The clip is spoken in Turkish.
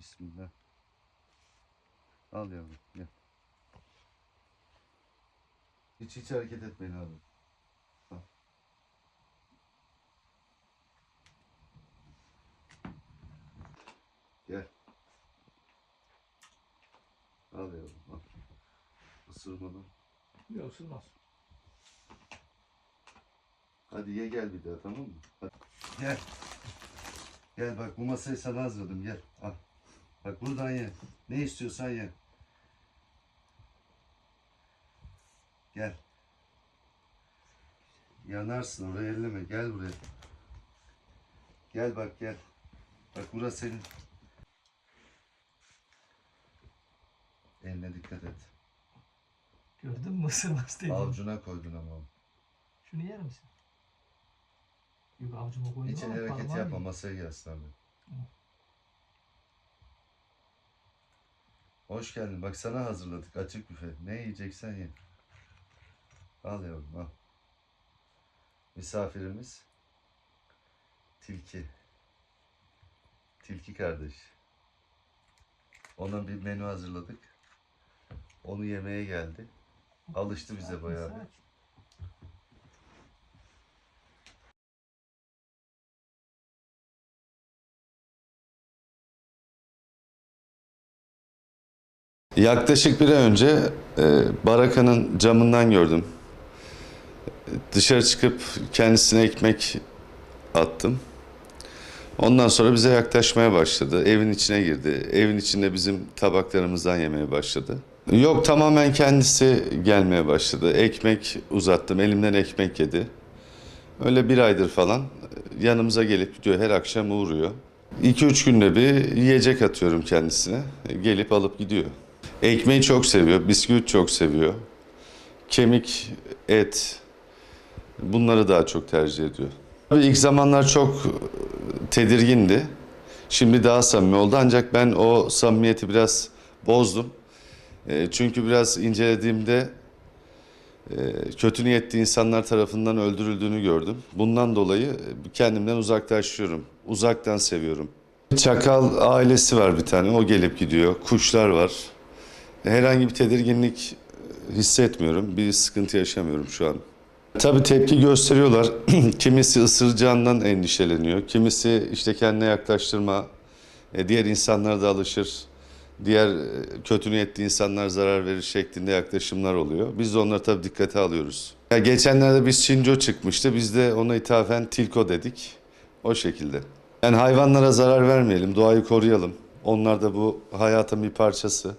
Bismillah. Al yavrum gel. Hiç hiç hareket etmeyin abi. Al. Gel. Al yavrum al. Isırmadan. Yok ısırmaz. Hadi ye gel bir daha tamam mı? Hadi. Gel. Gel bak bu masayı sana hazırladım gel. Al. Bak buradan ye. Ne istiyorsan ye. Gel. Yanarsın oraya elleme. Gel buraya. Gel bak gel. Bak burası senin. Eline dikkat et. Gördün mü ısırmaz dedim. Avucuna koydun ama. onu. Şunu yer misin? Yok avcuma koydum Hiç el ama parmağım yapma yok. masaya gelsin abi. Hı. Hoş geldin. Bak sana hazırladık açık büfe. Ne yiyeceksen ye. Al yavrum al. Misafirimiz tilki. Tilki kardeş. Ona bir menü hazırladık. Onu yemeye geldi. Alıştı bize bayağı bir. Yaklaşık bir ay önce e, barakanın camından gördüm. Dışarı çıkıp kendisine ekmek attım. Ondan sonra bize yaklaşmaya başladı. Evin içine girdi. Evin içinde bizim tabaklarımızdan yemeye başladı. Yok tamamen kendisi gelmeye başladı. Ekmek uzattım. Elimden ekmek yedi. Öyle bir aydır falan yanımıza gelip gidiyor. Her akşam uğruyor. 2-3 günde bir yiyecek atıyorum kendisine. Gelip alıp gidiyor. Ekmeği çok seviyor. Bisküvit çok seviyor. Kemik, et bunları daha çok tercih ediyor. Tabii ilk zamanlar çok tedirgindi. Şimdi daha samimi oldu ancak ben o samimiyeti biraz bozdum. E, Çünkü biraz incelediğimde e, kötü niyetli insanlar tarafından öldürüldüğünü gördüm. Bundan dolayı kendimden uzaklaşıyorum. Uzaktan seviyorum. Çakal ailesi var bir tane. O gelip gidiyor. Kuşlar var. Herhangi bir tedirginlik hissetmiyorum. Bir sıkıntı yaşamıyorum şu an. Tabii tepki gösteriyorlar. kimisi ısıracağından endişeleniyor. Kimisi işte kendine yaklaştırma, e, diğer insanlara da alışır. Diğer e, kötü niyetli insanlar zarar verir şeklinde yaklaşımlar oluyor. Biz de onları tabii dikkate alıyoruz. Ya geçenlerde bir Shinjo çıkmıştı. Biz de ona ithafen Tilko dedik. O şekilde. Yani hayvanlara zarar vermeyelim, doğayı koruyalım. Onlar da bu hayatın bir parçası.